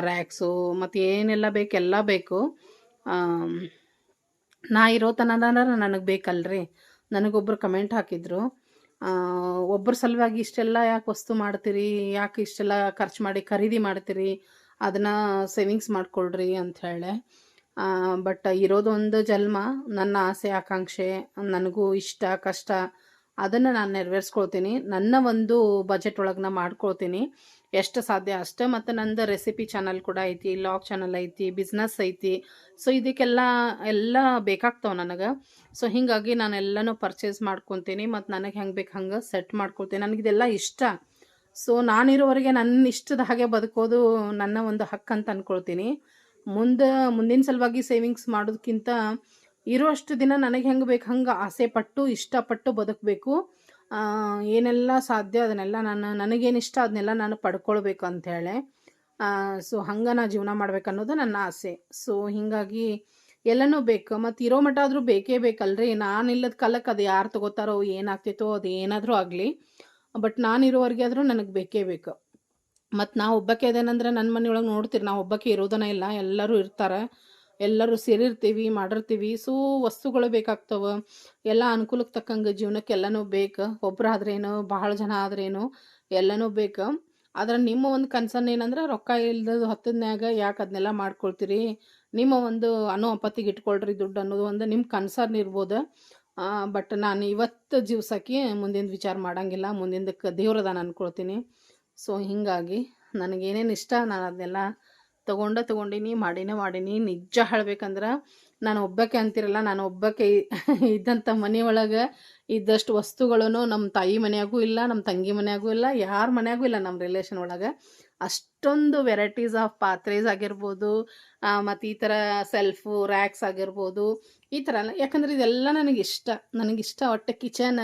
ರ್ಯಾಕ್ಸು ಮತ್ತು ಏನೆಲ್ಲ ಬೇಕು ಎಲ್ಲ ಬೇಕು. ನಾ ಇರೋ ತನಕ ನನಗೆ ಬೇಕಲ್ರಿ. ನನಗೊಬ್ಬರು ಕಮೆಂಟ್ ಹಾಕಿದ್ರು. ಒಬ್ಬರ ಸಲುವಾಗಿ ಇಷ್ಟೆಲ್ಲ ಯಾಕೆ ವಸ್ತು ಮಾಡ್ತೀರಿ, ಯಾಕೆ ಇಷ್ಟೆಲ್ಲ ಖರ್ಚು ಮಾಡಿ ಖರೀದಿ ಮಾಡ್ತೀರಿ ಅದನ್ನು ಸೇವಿಂಗ್ಸ್ ಮಾಡಿಕೊಳ್ರಿ ಅಂತ ಹೇಳಿ ಬಟ್ ಇರೋದು ಒಂದು ಜನ್ಮ, ನನ್ನ ಆಸೆ, ಆಕಾಂಕ್ಷೆ, ನನಗೂ ಇಷ್ಟ, ಕಷ್ಟ, ಅದನ್ನು ನಾನು ನೆರವೇರಿಸ್ಕೊಳ್ತೀನಿ. ನನ್ನ ಒಂದು ಬಜೆಟ್ ಒಳಗೆ ನಾ ಮಾಡ್ಕೊಳ್ತೀನಿ. ಎಷ್ಟು ಸಾಧ್ಯ ಅಷ್ಟೇ. ಮತ್ತು ನಂದು ರೆಸಿಪಿ ಚಾನಲ್ ಕೂಡ ಐತಿ ಲಾಗ್ ಚಾನಲ್ ಐತಿ ಬಿಸ್ನೆಸ್ ಐತಿ. ಸೊ ಇದಕ್ಕೆಲ್ಲ, ಎಲ್ಲ ಬೇಕಾಗ್ತಾವೆ ನನಗೆ. ಸೊ ಹೀಗಾಗಿ ನಾನು ಎಲ್ಲನೂ ಪರ್ಚೇಸ್ ಮಾಡ್ಕೊತೀನಿ. ಮತ್ತು ನನಗೆ ಹೆಂಗೆ ಬೇಕು ಹಂಗೆ ಸೆಟ್ ಮಾಡ್ಕೊಳ್ತೀನಿ. ನನಗಿದೆಲ್ಲ ಇಷ್ಟ. ಸೊ ನಾನಿರೋವರೆಗೆ ನನ್ನ ಇಷ್ಟದ ಹಾಗೆ ಬದುಕೋದು ನನ್ನ ಒಂದು ಹಕ್ಕು ಅಂತ ಅಂದ್ಕೊಳ್ತೀನಿ ಮುಂದೆ, ಮುಂದಿನ ಸಲುವಾಗಿ ಸೇವಿಂಗ್ಸ್ ಮಾಡೋದಕ್ಕಿಂತ ಇರುವಷ್ಟು ದಿನ ನನಗೆ ಹೆಂಗೆ ಬೇಕು ಹಂಗೆ ಆಸೆ ಪಟ್ಟು, ಇಷ್ಟಪಟ್ಟು ಬದುಕಬೇಕು. ಏನೆಲ್ಲ ಸಾಧ್ಯ ಅದನ್ನೆಲ್ಲ ನಾನು ನನಗೇನು ಇಷ್ಟ ಅದನ್ನೆಲ್ಲ ನಾನು ಪಡ್ಕೊಳ್ಬೇಕು ಅಂಥೇಳಿ ಸೊ ಹಂಗೆ ನಾ ಜೀವನ ಮಾಡ್ಬೇಕು ಅನ್ನೋದು ನನ್ನ ಆಸೆ. ಸೊ ಹೀಗಾಗಿ ಎಲ್ಲನೂ ಬೇಕು. ಮತ್ತು ಇರೋ ಮಟ್ಟ ಆದರೂ ಬೇಕೇ ಬೇಕಲ್ರಿ. ನಾನು ಇಲ್ಲದ ಕಾಲಕ್ಕೆ ಅದು ಯಾರು ತಗೋತಾರೋ, ಏನಾಗ್ತಿತ್ತೋ ಅದು ಏನಾದರೂ ಆಗಲಿ. ಬಟ್ ನಾನು ಇರೋವರೆಗೆ ಆದರೂ ನನಗೆ ಬೇಕೇ ಬೇಕು. ಮತ್ತು ನಾ ಒಬ್ಬಕ್ಕೆ ಅದೇನಂದ್ರೆ ನನ್ನ ಮನೆಯೊಳಗೆ ನೋಡ್ತೀರಿ, ನಾ ಒಬ್ಬಕ್ಕೆ ಇರೋದನ್ನ ಇಲ್ಲ, ಎಲ್ಲರೂ ಇರ್ತಾರೆ. ಎಲ್ಲರೂ ಸೇರಿರ್ತೀವಿ, ಮಾಡಿರ್ತೀವಿ. ಸೊ, ವಸ್ತುಗಳು ಬೇಕಾಗ್ತವೆ. ಎಲ್ಲ ಅನುಕೂಲಕ್ಕೆ ತಕ್ಕಂಗೆ ಜೀವನಕ್ಕೆ ಎಲ್ಲನೂ ಬೇಕು. ಒಬ್ರು ಆದ್ರೇನು, ಭಾಳ ಜನ ಆದ್ರೇನು, ಎಲ್ಲನೂ ಬೇಕು. ಆದ್ರೆ ನಿಮ್ಮ ಒಂದು ಕನ್ಸರ್ನ್ ಏನಂದ್ರೆ, ರೊಕ್ಕ ಇಲ್ದದು ಹತ್ತದ್ನ್ಯಾಗ ಯಾಕೆ ಅದನ್ನೆಲ್ಲ ಮಾಡ್ಕೊಳ್ತೀರಿ? ನಿಮ್ಮ ಒಂದು ಅನ್ನೋ ಅಪತ್ತಿಗೆ ಇಟ್ಕೊಳ್ರಿ ದುಡ್ಡು ಅನ್ನೋದು ಒಂದು ನಿಮ್ಮ ಕನ್ಸರ್ನ್ ಇರ್ಬೋದು. ಬಟ್ ನಾನು ಇವತ್ತು ಜೀವ್ಸಕ್ಕೆ ಮುಂದಿನ ವಿಚಾರ ಮಾಡೋಂಗಿಲ್ಲ. ಮುಂದಿಂದಕ್ಕೆ ದೇವ್ರದಾನ ಅನ್ಕೊಳ್ತೀನಿ. ಸೊ, ಹೀಗಾಗಿ ನನಗೇನೇನು ಇಷ್ಟ, ನಾನು ಅದನ್ನೆಲ್ಲ ತೊಗೊಂಡ ತೊಗೊಂಡಿನಿ, ಮಾಡಿನೇ ಮಾಡೀನಿ. ನಿಜ ಹೇಳ್ಬೇಕಂದ್ರೆ ನಾನು ಒಬ್ಬಕ್ಕೆ ಅಂತಿರಲ್ಲ, ನಾನು ಒಬ್ಬಕ್ಕೆ ಇದ್ದಂಥ ಮನೆಯೊಳಗೆ ಇದ್ದಷ್ಟು ವಸ್ತುಗಳನ್ನು ನಮ್ಮ ತಾಯಿ ಮನೆಯಾಗೂ ಇಲ್ಲ ನಮ್ಮ ತಂಗಿ ಮನೆಯಾಗೂ ಇಲ್ಲ, ಯಾರ ಮನೆಯಾಗೂ ಇಲ್ಲ ನಮ್ಮ ರಿಲೇಷನ್ ಒಳಗೆ. ಅಷ್ಟೊಂದು ವೆರೈಟೀಸ್ ಆಫ್ ಪಾತ್ರೆಸ್ ಆಗಿರ್ಬೋದು ಮತ್ತು ಈ ಥರ ಸೆಲ್ಫು ರ್ಯಾಕ್ಸ್ ಆಗಿರ್ಬೋದು, ಈ ಥರ ಎಲ್ಲ. ಯಾಕಂದ್ರೆ ಇದೆಲ್ಲ ನನಗೆ ಇಷ್ಟ. ನನಗಿಷ್ಟ ಒಟ್ಟು ಕಿಚನ್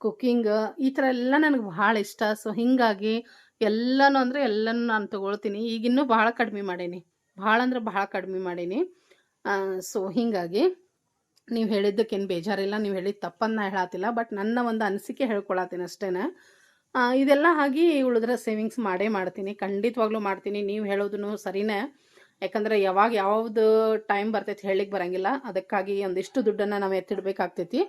ಕುಕ್ಕಿಂಗ್ ಈ ಥರ ಎಲ್ಲ ನನಗೆ ಭಾಳ ಇಷ್ಟ. ಸೊ ಹೀಗಾಗಿ ಎಲ್ಲನೂ ಅಂದರೆ ಎಲ್ಲನೂ ನಾನು ತೊಗೊಳ್ತೀನಿ. ಈಗಿನ್ನೂ ಭಾಳ ಕಡಿಮೆ ಮಾಡೀನಿ. ಭಾಳ ಅಂದ್ರೆ ಭಾಳ ಕಡಿಮೆ ಮಾಡೀನಿ. ಸೊ ಹೀಗಾಗಿ ನೀವು ಹೇಳಿದ್ದಕ್ಕೇನು ಬೇಜಾರಿಲ್ಲ. ನೀವು ಹೇಳಿದ ತಪ್ಪನ್ನು ಹೇಳತ್ತಿಲ್ಲ ಬಟ್ ನನ್ನ ಒಂದು ಅನಿಸಿಕೆ ಹೇಳ್ಕೊಳತ್ತೀನಿ ಅಷ್ಟೇ ಇದೆಲ್ಲ ಆಗಿ ಉಳಿದ್ರೆ ಸೇವಿಂಗ್ಸ್ ಮಾಡೇ ಮಾಡ್ತೀನಿ. ಖಂಡಿತವಾಗ್ಲೂ ಮಾಡ್ತೀನಿ. ನೀವು ಹೇಳೋದನ್ನು ಸರಿನೇ. ಯಾಕಂದ್ರೆ ಯಾವಾಗ ಯಾವ್ದು ಟೈಮ್ ಬರ್ತೈತೆ ಹೇಳಿಕ್ ಬರಂಗಿಲ್ಲ. ಅದಕ್ಕಾಗಿ ಒಂದಿಷ್ಟು ದುಡ್ಡನ್ನು ನಾವು ಎತ್ತಿಡ್ಬೇಕಾಗ್ತೈತಿ.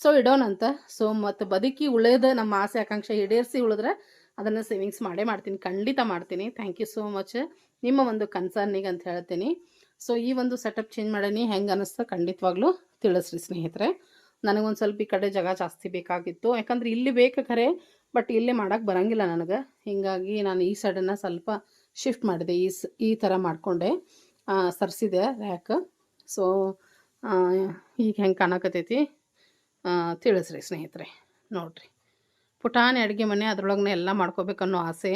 ಸೊ ಇಡೋಣಂತ. ಸೊ ಮತ್ತು ಬದುಕಿ ಉಳಿದ ನಮ್ಮ ಆಸೆ, ಆಕಾಂಕ್ಷೆ ಈಡೇರಿಸಿ ಉಳಿದ್ರೆ ಅದನ್ನು ಸೇವಿಂಗ್ಸ್ ಮಾಡೇ ಮಾಡ್ತೀನಿ, ಖಂಡಿತ ಮಾಡ್ತೀನಿ. ಥ್ಯಾಂಕ್ ಯು ಸೋ ಮಚ್ ನಿಮ್ಮ ಒಂದು ಕನ್ಸರ್ನಿಗೆ ಅಂತ ಹೇಳ್ತೀನಿ. ಸೊ ಈ ಒಂದು ಸೆಟಪ್ ಚೇಂಜ್ ಮಾಡೀನಿ ಹೆಂಗೆ ಅನ್ನಿಸ್ತಾ ಖಂಡಿತವಾಗ್ಲೂ ತಿಳಿಸ್ರಿ ಸ್ನೇಹಿತರೆ. ನನಗೊಂದು ಸ್ವಲ್ಪ ಈ ಕಡೆ ಜಾಗ ಜಾಸ್ತಿ ಬೇಕಾಗಿತ್ತು. ಯಾಕಂದ್ರೆ ಇಲ್ಲಿ ಬೇಕು ಖರೆ ಬಟ್ ಇಲ್ಲಿ ಮಾಡೋಕ್ಕೆ ಬರಂಗಿಲ್ಲ ನನಗೆ. ಹೀಗಾಗಿ ನಾನು ಈ ಸೈಡನ್ನು ಸ್ವಲ್ಪ ಶಿಫ್ಟ್ ಮಾಡಿದೆ, ಈ ಸ್, ಈ ಥರ ಮಾಡಿಕೊಂಡೆ. ಸರಿಸಿದೆ ರ್ಯಾಕ್ ಸೊ ಈಗ ಹೆಂಗೆ ಕಾಣಕತ್ತೈತಿ? ತಿಳಿಸ್ರಿ ಸ್ನೇಹಿತರೆ. ನೋಡ್ರಿ. ಪುಟಾಣಿ ಅಡುಗೆ ಮನೆ ಅದ್ರೊಳಗೆ ಎಲ್ಲ ಮಾಡ್ಕೋಬೇಕನ್ನೋ ಆಸೆ.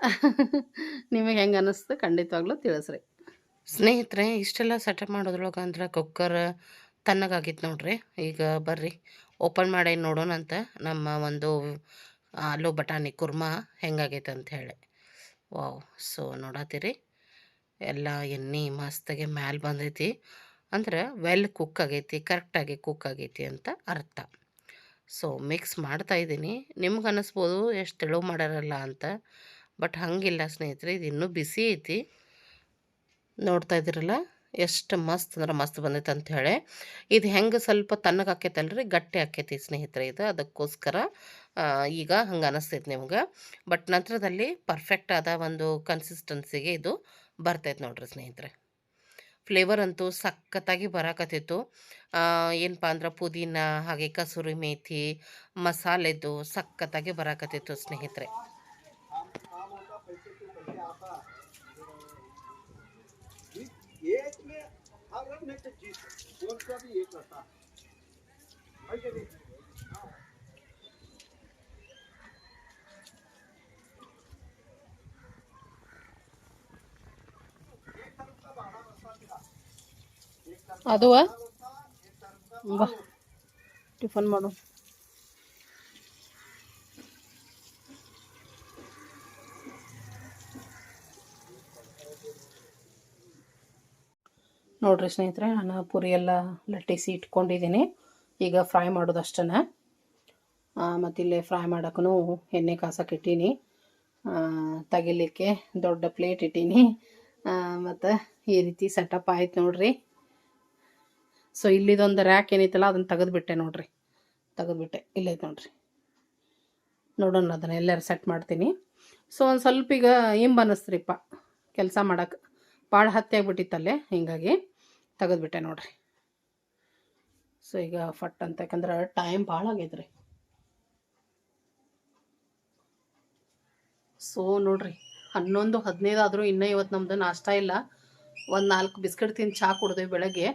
ನಿಮಗೆ ಹೆಂಗೆ ಅನ್ನಿಸ್ತು? ಖಂಡಿತವಾಗ್ಲೂ ತಿಳಿಸ್ರಿ. ಸ್ನೇಹಿತರೆ, ಇಷ್ಟೆಲ್ಲ ಸೆಟಪ್ ಮಾಡೋದ್ರೊಳಗೆ ಅಂದ್ರೆ ಕುಕ್ಕರ್ ತಣ್ಣಗಾಗಿತ್ತು ನೋಡ್ರಿ. ಈಗ ಬರ್ರಿ ಓಪನ್ ಮಾಡಿ ನೋಡೋಣಂತ ನಮ್ಮ ಒಂದು ಆಲೂ ಬಟಾಣಿ ಕುರ್ಮಾ ಹೆಂಗಾಗೈತೆ ಅಂತ ಹೇಳಿ. ವಾವ್, ಸೊ ನೋಡತ್ತೀರಿ ಎಲ್ಲ ಎಣ್ಣೆ ಮಸ್ತಾಗಿ ಮ್ಯಾಲೆ ಬಂದೈತಿ. ಅಂದ್ರೆ ವೆಲ್ ಕುಕ್ ಆಗೈತಿ ಕರೆಕ್ಟಾಗಿ ಕುಕ್ ಆಗೈತಿ ಅಂತ ಅರ್ಥ. ಸೊ, ಮಿಕ್ಸ್ ಮಾಡ್ತಾ ಇದ್ದೀನಿ. ನಿಮ್ಗೆ ಅನ್ನಿಸ್ಬೋದು ಎಷ್ಟು ತೆಳು ಮಾಡ್ಯಾರಲ್ಲ ಅಂತ. ಬಟ್ ಹಂಗಿಲ್ಲ ಸ್ನೇಹಿತರೆ, ಇದು ಇನ್ನೂ ಬಿಸಿ ಐತಿ. ನೋಡ್ತಾ ಇದ್ದೀರಲ್ಲ, ಎಷ್ಟು ಮಸ್ತ್ ಅಂದ್ರೆ ಮಸ್ತ್ ಬಂದೈತೆ ಅಂಥೇಳಿ ಇದು ಹೆಂಗೆ ಸ್ವಲ್ಪ ತಣ್ಣಗೆ ಆಕೈತಲ್ರಿ ಗಟ್ಟಿ ಹಾಕೈತಿ ಸ್ನೇಹಿತರೆ ಇದು. ಅದಕ್ಕೋಸ್ಕರ ಈಗ ಹಂಗೆ ಅನ್ನಿಸ್ತೈತೆ ನಿಮ್ಗೆ. ಬಟ್ ನಂತರದಲ್ಲಿ ಪರ್ಫೆಕ್ಟ್ ಆದ ಒಂದು ಕನ್ಸಿಸ್ಟೆನ್ಸಿಗೆ ಇದು ಬರ್ತೈತೆ ನೋಡಿರಿ ಸ್ನೇಹಿತರೆ. ಫ್ಲೇವರ್ ಅಂತೂ ಸಖತ್ತಾಗಿ ಬರಾಕತ್ತಿತ್ತು ಏನಪ್ಪ ಅಂದ್ರೆ ಪುದೀನ ಹಾಗೆ ಕಸೂರಿ ಮೇಥಿ ಮಸಾಲೆದು ಸಖತ್ತಾಗಿ ಬರಾಕತ್ತಿತ್ತು ಸ್ನೇಹಿತರೆ एक में हर नहीं तो जीत कौन सा भी एक रहता है ಅದು ಟಿಫನ್ ಮಾಡು. ನೋಡ್ರಿ ಸ್ನೇಹಿತರೆ ನಾನು ಪುರಿ ಎಲ್ಲ ಲಟ್ಟಿಸಿ ಇಟ್ಕೊಂಡಿದ್ದೀನಿ. ಈಗ ಫ್ರೈ ಮಾಡೋದು ಅಷ್ಟೇ ಮತ್ತು ಫ್ರೈ ಮಾಡೋಕ್ಕೂ ಎಣ್ಣೆ ಕಾಸಕ್ಕೆ ಇಟ್ಟೀನಿ. ತೆಗಿಲಿಕ್ಕೆ ದೊಡ್ಡ ಪ್ಲೇಟ್ ಇಟ್ಟೀನಿ. ಮತ್ತು ಈ ರೀತಿ ಸೆಟಪ್ ಆಯ್ತು ನೋಡ್ರಿ. ಸೊ ಇಲ್ಲಿದೊಂದು ರ್ಯಾಕ್ ಏನೈತಲ್ಲ, ಅದನ್ನು ತೆಗೆದುಬಿಟ್ಟೆ ನೋಡ್ರಿ. ತೆಗೆದುಬಿಟ್ಟೆ. ಇಲ್ಲೈತೆ ನೋಡ್ರಿ. ನೋಡೋಣ, ಅದನ್ನ ಎಲ್ಲರೂ ಸೆಟ್ ಮಾಡ್ತೀನಿ. ಸೊ ಒಂದು ಸ್ವಲ್ಪ ಈಗ ಇಂಬ ಅನ್ನಿಸ್ತ್ರಿಪ್ಪ ಕೆಲಸ ಮಾಡೋಕೆ. ಭಾಳ ಹತ್ತಿ ಆಗ್ಬಿಟ್ಟಿತ್ತಲ್ಲೇ, ಹಿಂಗಾಗಿ ತೆಗೆದುಬಿಟ್ಟೆ ನೋಡ್ರಿ. ಸೊ ಈಗ ಫಟ್ ಅಂತ, ಯಾಕಂದ್ರೆ ಟೈಮ್ ಭಾಳ ಆಗೈತ್ರಿ. ಸೊ ನೋಡ್ರಿ, ಹನ್ನೊಂದು, ಹದಿನೈದು ಆದರೂ ಇನ್ನೂ ಇವತ್ತು ನಮ್ದು ನಾಷ್ಟ ಇಲ್ಲ. ಒಂದು ನಾಲ್ಕು ಬಿಸ್ಕೆಟ್ ತಿಂದು ಚಹಾ ಕುಡ್ದೇವಿ ಬೆಳಗ್ಗೆ.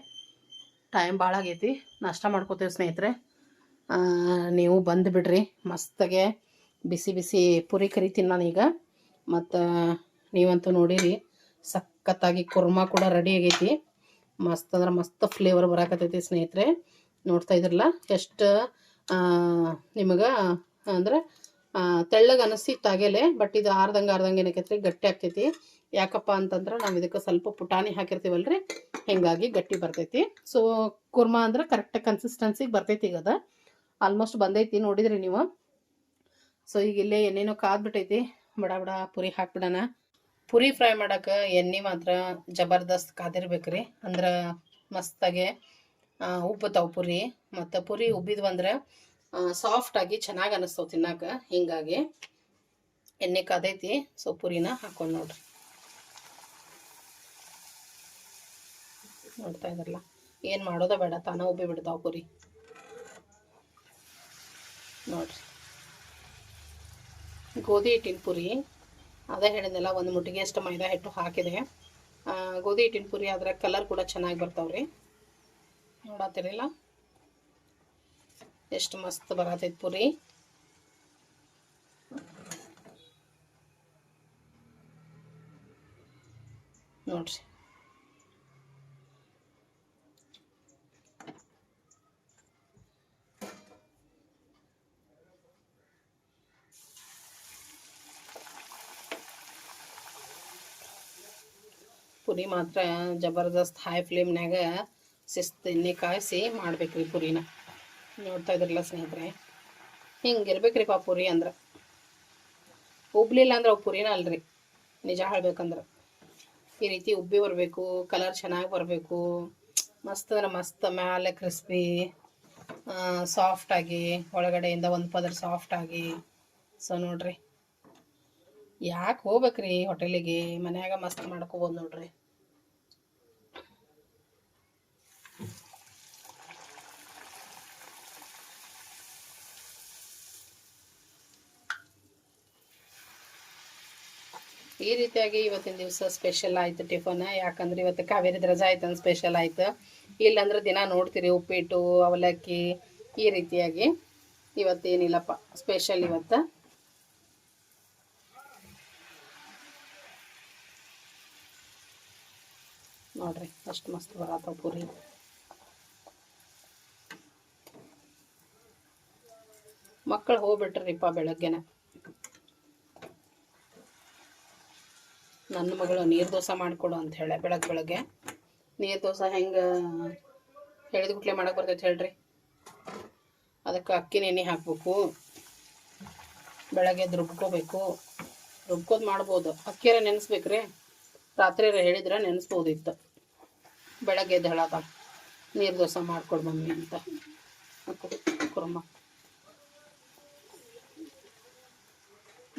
ಟೈಮ್ ಭಾಳ ಆಗೈತಿ. ನಾಷ್ಟ ಮಾಡ್ಕೋತೇವೆ ಸ್ನೇಹಿತರೆ. ನೀವು ಬಂದು ಬಿಡ್ರಿ. ಮಸ್ತಾಗೆ ಬಿಸಿ ಬಿಸಿ ಪುರಿ ಕರಿತೀನಿ ನಾನೀಗ ಮತ್ತು ನೀವಂತೂ ನೋಡಿರಿ, ಸಖತ್ತಾಗಿ ಕುರ್ಮಾ ಕೂಡ ರೆಡಿ ಆಗೈತಿ. ಮಸ್ತ್ ಅಂದ್ರೆ ಮಸ್ತ್ ಫ್ಲೇವರ್ ಬರಾಕತ್ತೈತಿ ಸ್ನೇಹಿತರೆ. ನೋಡ್ತಾ ಇದ್ರಲ್ಲ, ಎಷ್ಟು ನಿಮಗೆ, ಅಂದ್ರೆ ತೆಳ್ಳಗೆ ಅನಿಸ್ತಿತ್ತು ಆಗೇಲೆ ಬಟ್ ಇದು ಆರ್ದಂಗೆ ಆರ್ದಂಗೆ ಏನಾಕೈತಿ ಗಟ್ಟಿ ಆಗ್ತೈತಿ. ಯಾಕಪ್ಪ ಅಂತಂದ್ರೆ ನಾವು ಇದಕ್ಕೆ ಸ್ವಲ್ಪ ಪುಟಾಣಿ ಹಾಕಿರ್ತೀವಲ್ರಿ? ಹಿಂಗಾಗಿ ಗಟ್ಟಿ ಬರ್ತೈತಿ. ಸೊ ಕುರ್ಮಾ ಅಂದ್ರೆ ಕರೆಕ್ಟ್ ಕನ್ಸಿಸ್ಟೆನ್ಸಿಗೆ ಬರ್ತೈತಿ ಈಗ ಅದ. ಆಲ್ಮೋಸ್ಟ್ ಬಂದೈತಿ ನೋಡಿದ್ರಿ ನೀವು. ಸೊ ಈಗ ಇಲ್ಲೇ ಎಣ್ಣೆನೂ ಕಾದ್ಬಿಟ್ಟೈತಿ. ಬಡ ಬಡ ಪುರಿ ಹಾಕ್ಬಿಡೋಣ. ಪುರಿ ಫ್ರೈ ಮಾಡಕ್ಕೆ ಎಣ್ಣೆ ಮಾತ್ರ ಜಬರ್ದಸ್ತ್ ಕಾದಿರ್ಬೇಕ್ರಿ. ಅಂದ್ರೆ ಮಸ್ತಾಗೆ ಉಬ್ಬತಾವ ಪುರಿ. ಮತ್ತು ಪುರಿ ಉಬ್ಬಿದ್ವು ಅಂದ್ರೆ ಸಾಫ್ಟಾಗಿ ಚೆನ್ನಾಗಿ ಅನಿಸ್ತಾವ ತಿನ್ನಾಕ. ಹಿಂಗಾಗಿ ಎಣ್ಣೆ ಕಾದೈತಿ. ಸೊ ಪುರಿನ ಹಾಕೊಂಡು ನೋಡ್ರಿ. ನೋಡ್ತಾ ಇದ್ರಲ್ಲ. ಏನು ಮಾಡೋದ ಬೇಡ, ತಾನ ಉಬ್ಬಿ ಬಿಡ್ತಾವ ಕುರಿ. ನೋಡ್ರಿ. ಗೋಧಿ ಹಿಟ್ಟಿನ ಪುರಿ, ಅದೇ ಹೇಳಿದ್ನಲ್ಲ, ಒಂದು ಮುಟ್ಟಿಗೆ ಅಷ್ಟು ಮೈದಾ ಹಿಟ್ಟು ಹಾಕಿದೆ. ಗೋಧಿ ಹಿಟ್ಟಿನ ಪುರಿ ಅದರ ಕಲರ್ ಕೂಡ ಚೆನ್ನಾಗಿ ಬರ್ತಾವ್ರಿ. ನೋಡತ್ತಿರಲಿಲ್ಲ ಎಷ್ಟು ಮಸ್ತ್ ಬರತೈತಿ ಪುರಿ. ನೋಡ್ರಿ. ಪುರಿ ಮಾತ್ರ ಜಬರ್ದಸ್ತ್ ಹೈ ಫ್ಲೇಮ್ನಾಗ ಶಿಸ್ತು ಎಣ್ಣೆ ಕಾಯಿಸಿ ಮಾಡ್ಬೇಕ್ರಿ ಪುರಿನ. ನೋಡ್ತಾ ಇದ್ರಲ್ಲ ಸ್ನೇಹಿತರೆ. ಹಿಂಗಿರ್ಬೇಕ್ರಿ ಪಾ ಪುರಿ ಅಂದ್ರೆ. ಉಬ್ಲಿಲ್ಲ ಅಂದ್ರೆ ಅವು ಪುರಿನ ಅಲ್ರಿ. ನಿಜ ಹೇಳ್ಬೇಕಂದ್ರೆ. ಈ ರೀತಿ ಉಬ್ಬಿ ಬರಬೇಕು ಕಲರ್ ಚೆನ್ನಾಗಿ ಬರಬೇಕು. ಮಸ್ತ್ ಅಂದ್ರೆ ಮಸ್ತ್, ಮ್ಯಾಲೆ ಕ್ರಿಸ್ಪಿ ಸಾಫ್ಟಾಗಿ ಒಳಗಡೆಯಿಂದ ಒಂದು ಪದರ್ ಸಾಫ್ಟಾಗಿ ಸೊ ನೋಡ್ರಿ. ಯಾಕೆ ಹೋಗ್ಬೇಕ್ರಿ ಹೋಟೆಲಿಗೆ ಮನ್ಯಾಗ ಮಸ್ತ್ ಮಾಡ್ಕೋಬೋದು ನೋಡ್ರಿ. ಈ ರೀತಿಯಾಗಿ ಇವತ್ತಿನ ದಿವಸ ಸ್ಪೆಷಲ್ ಆಯ್ತು ಟಿಫನ್ ಯಾಕಂದ್ರೆ ಇವತ್ತು ಕಾವೇರಿ ರಜಾ ಆಯ್ತು ಸ್ಪೆಷಲ್ ಆಯ್ತು. ಇಲ್ಲಾಂದ್ರೆ ದಿನ ನೋಡ್ತೀರಿ ಉಪ್ಪಿಟ್ಟು, ಅವಲಕ್ಕಿ, ಈ ರೀತಿಯಾಗಿ ಇವತ್ತೇನಿಲ್ಲಪ್ಪ ಸ್ಪೆಷಲ್ ಇವತ್ತು. ನೋಡ್ರಿ, ಅಷ್ಟು ಮಸ್ತ್ ಬರತ್ತ ಪೂರಿ. ಮಕ್ಕಳು ಹೋಗ್ಬಿಟ್ರಿಪ್ಪ ಬೆಳಗ್ಗೆನ. ನನ್ನ ಮಗಳು ನೀರು ದೋಸೆ ಮಾಡಿಕೊಡು ಅಂತ ಹೇಳಿ ಬೆಳಗ್ಗೆ ಬೆಳಗ್ಗೆ. ನೀರು ದೋಸೆ ಹೆಂಗೆ ಹೇಳಿದ ಗುಟ್ಲೆ ಮಾಡಕ್ಕೆ ಬರ್ತೈತೆ ಹೇಳ್ರಿ. ಅದಕ್ಕೆ ಅಕ್ಕಿ ನೆನೆ ಹಾಕಬೇಕು. ಬೆಳಗ್ಗೆ ರುಬ್ಕೋಬೇಕು. ರುಬ್ಕೋದು ಮಾಡ್ಬೋದು. ಅಕ್ಕಿಯರ ನೆನೆಸ್ಬೇಕ್ರಿ. ರಾತ್ರಿ ಹೇಳಿದ್ರೆ ನೆನೆಸ್ಬೋದಿತ್ತು. ಬೆಳಗ್ಗೆ ಎದ್ದು ನೀರು ದೋಸೆ ಮಾಡ್ಕೊಡು ಮಮ್ಮಿ ಅಂತ. ಕುರ್ಮ.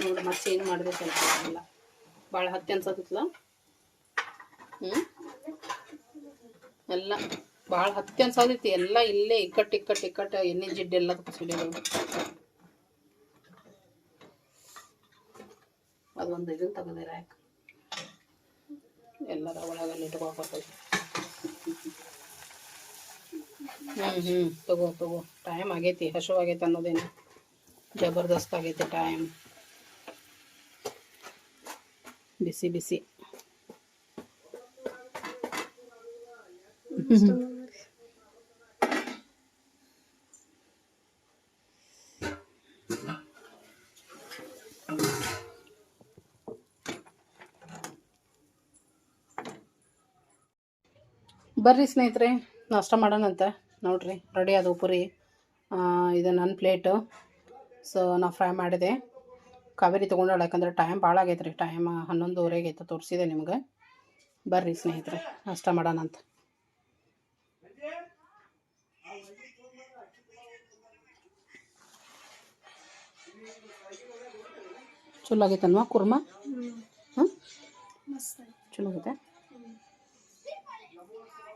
ನೋಡಿ ಮತ್ತೆ ಏನು ಮಾಡಿದೆ ಸ್ವಲ್ಪ ಭಾಳ ಹತ್ತಿ ಅನ್ಸತ್ತಿತ್ಲ ಹ್ಞೂ ಎಲ್ಲ ಭಾಳ ಹತ್ತಿ ಅನ್ಸತೈತಿ, ಎಲ್ಲ ಇಲ್ಲೇ ಇಕ್ಕಟ್ಟು ಇಕ್ಕಟ್ಟು ಇಕ್ಕಟ್ಟು ಎಣ್ಣೆ ಜಿಡ್ಡು ಎಲ್ಲ ಸುಲಿಗಳು ಅದೊಂದು ಇದನ್ನು ತೆಗೆದೆ ರ್ಯಾಕ್ ಎಲ್ಲರ ಒಳಗಲ್ಲಿ ಇಟ್ಕೊಳ್ಕೊತೈತಿ ಹ್ಞೂ ಹ್ಞೂ ತಗೋ ತಗೋ. ಟೈಮ್ ಆಗೈತಿ ಹಸುವಾಗೈತೆ ಅನ್ನೋದೇನು. ಜಬರ್ದಸ್ತ್ ಆಗೈತಿ ಟೈಮ್ ಬಿಸಿ ಬಿಸಿ. ಬರ್ರಿ ಸ್ನೇಹಿತರೆ, ನಾಷ್ಟ ಮಾಡೋಣಂತ. ನೋಡ್ರಿ, ರೆಡಿ ಅದು ಪುರಿ. ಇದು ನನ್ನ ಪ್ಲೇಟು. ಸೊ, ನಾ ಫ್ರೈ ಮಾಡಿದೆ. ಕಾವೇರಿ ತೊಗೊಂಡಾಳ ಯಾಕಂದ್ರೆ ಟೈಮ್ ಭಾಳ ಆಗೈತೆ ರೀ ಟೈಮ್ ಹನ್ನೊಂದುವರೆಗೆ ಐತೆ ತೋರಿಸಿದೆ ನಿಮ್ಗೆ. ಬರ್ರಿ ಸ್ನೇಹಿತರೆ ಮಾಡೋಣ ಮಾಡೋಣಂತ ಚಲೋ ಆಗೈತಲ್ವಾ ಕುರ್ಮಾ? ಹಾಂ ಚಲೋ ಆಗೈತೆ?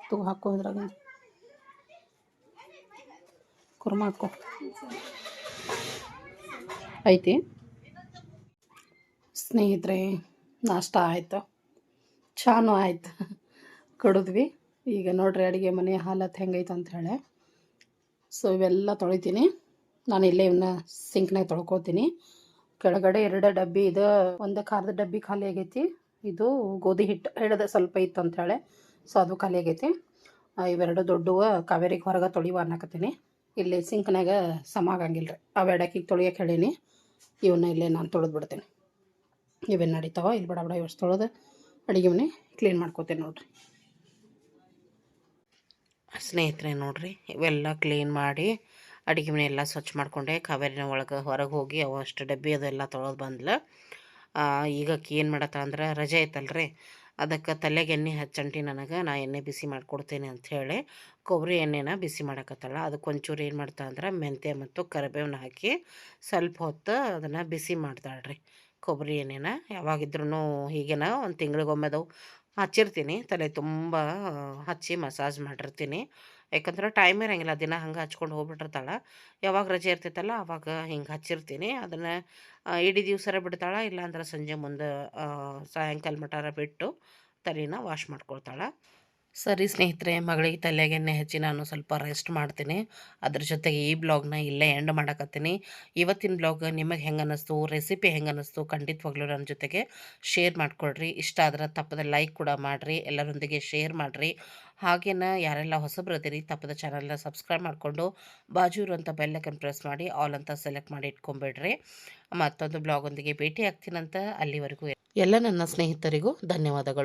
ತಗೋ ಹಾಕೋ ಇದ್ರಾಗ ಕುರ್ಮ ಹಾಕೋ. ಐತಿ? ಸ್ನೇಹಿತರೆ, ನಾಷ್ಟ ಆಯಿತು. ಚಾನು ಆಯ್ತು. ಕುಡಿದ್ವಿ. ಈಗ ನೋಡ್ರಿ ಅಡುಗೆ ಮನೆ ಹಾಲತ್ತು ಹೆಂಗೈತೆ ಅಂತ ಹೇಳಿ. ಸೊ ಇವೆಲ್ಲ ತೊಳಿತೀನಿ. ನಾನು ಇಲ್ಲೇ ಇವನ್ನ ಸಿಂಕ್ನಾಗ ತೊಳ್ಕೊತೀನಿ. ಕೆಳಗಡೆ ಎರಡು ಡಬ್ಬಿ ಇದು, ಒಂದು ಖಾರದ ಡಬ್ಬಿ ಖಾಲಿ ಆಗೈತಿ. ಇದು ಗೋಧಿ ಹಿಟ್ಟು ಹಿಡ್ದೆ ಸ್ವಲ್ಪ ಇತ್ತು ಅಂತ ಹೇಳಿ. ಸೊ ಅದು ಖಾಲಿ ಆಗೈತಿ. ಇವೆರಡು ದೊಡ್ಡವ ಕಾವೇರಿಗೆ ಹೊರಗೆ ತೊಳಿವ ಅನ್ನಕತ್ತೀನಿ. ಇಲ್ಲಿ ಸಿಂಕ್ನಾಗ ಸಮ ಆಗಂಗಿಲ್ಲ ರೀ ಅವೆಡಕ್ಕಿಗೆ ತೊಳಿಯೋಕೆ ಹೇಳೀನಿ. ಇವನ್ನ ಇಲ್ಲೇ ನಾನು ತೊಳೆದು ಬಿಡ್ತೀನಿ. ಇವೇನು ನಡೀತಾವ? ಇಲ್ಲಿ ಬಡ ಬಡ ತೊಳೆದು ಅಡುಗೆ ಮನೆ ಕ್ಲೀನ್ ಮಾಡ್ಕೋತೀನಿ ನೋಡಿರಿ. ಸ್ನೇಹಿತರೆ ನೋಡಿರಿ, ಇವೆಲ್ಲ ಕ್ಲೀನ್ ಮಾಡಿ ಅಡುಗೆ ಮನೆ ಎಲ್ಲ ಸ್ವಚ್ಛ ಮಾಡಿಕೊಂಡೆ, ಕಾವೇರಿನ ಒಳಗೆ ಹೊರಗೆ ಹೋಗಿ ಅವಷ್ಟು ಡಬ್ಬಿ ಅದೆಲ್ಲ ತೊಳೆದು ಬಂದ್ಲ. ಈಗ ಏನು ಮಾಡತ್ತ ಅಂದ್ರೆ ರಜೆ ಐತಲ್ರಿ, ಅದಕ್ಕೆ ತಲೆಗೆ ಎಣ್ಣೆ ಹಚ್ಚಂಟಿ ನನಗೆ, ನಾ ಎಣ್ಣೆ ಬಿಸಿ ಮಾಡಿಕೊಡ್ತೀನಿ ಅಂಥೇಳಿ ಕೊಬ್ಬರಿ ಎಣ್ಣೆನ ಬಿಸಿ ಮಾಡಕತ್ತಾಳ. ಅದಕ್ಕೆ ಒಂಚೂರು ಏನು ಮಾಡ್ತಾ ಅಂದ್ರೆ ಮೆಂತ್ಯ ಮತ್ತು ಕರಿಬೇವನ್ನ ಹಾಕಿ ಸ್ವಲ್ಪ ಹೊತ್ತು ಅದನ್ನು ಬಿಸಿ ಮಾಡ್ತಾಳ್ರಿ. ಕೊಬ್ಬರಿ ಎಣ್ಣೆನ ಯಾವಾಗಿದ್ರೂ ಹೀಗೇನ ಒಂದು ತಿಂಗಳಿಗೊಮ್ಮೆದವು ಹಚ್ಚಿರ್ತೀನಿ. ತಲೆ ತುಂಬ ಹಚ್ಚಿ ಮಸಾಜ್ ಮಾಡಿರ್ತೀನಿ. ಯಾಕಂದ್ರೆ ಟೈಮ್ ಇರೋಂಗಿಲ್ಲ, ದಿನ ಹಂಗೆ ಹಚ್ಕೊಂಡು ಹೋಗ್ಬಿಟ್ಟಿರ್ತಾಳೆ. ಯಾವಾಗ ರಜೆ ಇರ್ತೈತಲ್ಲ ಆವಾಗ ಹಿಂಗೆ ಹಚ್ಚಿರ್ತೀನಿ. ಅದನ್ನು ಇಡೀ ದಿವ್ಸರ ಬಿಡ್ತಾಳೆ, ಇಲ್ಲಾಂದ್ರೆ ಸಂಜೆ ಮುಂದೆ ಸಾಯಂಕಾಲ ಮಟಾರ ಬಿಟ್ಟು ತಲೆನ ವಾಶ್ ಮಾಡ್ಕೊಳ್ತಾಳೆ. ಸರಿ ಸ್ನೇಹಿತರೆ, ಮಗಳಿಗೆ ತಲೆಗೆ ಎಣ್ಣೆ ಹಚ್ಚಿ ನಾನು ಸ್ವಲ್ಪ ರೆಸ್ಟ್ ಮಾಡ್ತೀನಿ. ಅದ್ರ ಜೊತೆಗೆ ಈ ಬ್ಲಾಗ್ನ ಇಲ್ಲೇ ಎಂಡ್ ಮಾಡಕತ್ತೀನಿ. ಇವತ್ತಿನ ಬ್ಲಾಗ್ ನಿಮಗೆ ಹೆಂಗೆ ಅನ್ನಿಸ್ತು ರೆಸಿಪಿ ಹೆಂಗೆ ಅನ್ನಿಸ್ತು ಖಂಡಿತವಾಗ್ಲೂ ನನ್ನ ಜೊತೆಗೆ ಶೇರ್ ಮಾಡಿಕೊಡ್ರಿ. ಇಷ್ಟ ಆದ್ರೆ ತಪ್ಪದ ಲೈಕ್ ಕೂಡ ಮಾಡಿರಿ, ಎಲ್ಲರೊಂದಿಗೆ ಶೇರ್ ಮಾಡಿರಿ. ಹಾಗೇನ ಯಾರೆಲ್ಲ ಹೊಸಬ್ರದಿರಿ ತಪ್ಪದ ಚಾನಲ್ನ ಸಬ್ಸ್ಕ್ರೈಬ್ ಮಾಡಿಕೊಂಡು ಬಾಜು ಇರುವಂಥ ಬೆಲ್ಲಕ್ಕನ್ನು ಪ್ರೆಸ್ ಮಾಡಿ ಆಲ್ ಅಂತ ಸೆಲೆಕ್ಟ್ ಮಾಡಿ ಇಟ್ಕೊಂಬಿಡ್ರಿ. ಮತ್ತೊಂದು ಬ್ಲಾಗೊಂದಿಗೆ ಭೇಟಿ ಆಗ್ತೀನಂತ ಅಲ್ಲಿವರೆಗೂ ಎಲ್ಲ ನನ್ನ ಸ್ನೇಹಿತರಿಗೂ ಧನ್ಯವಾದಗಳು.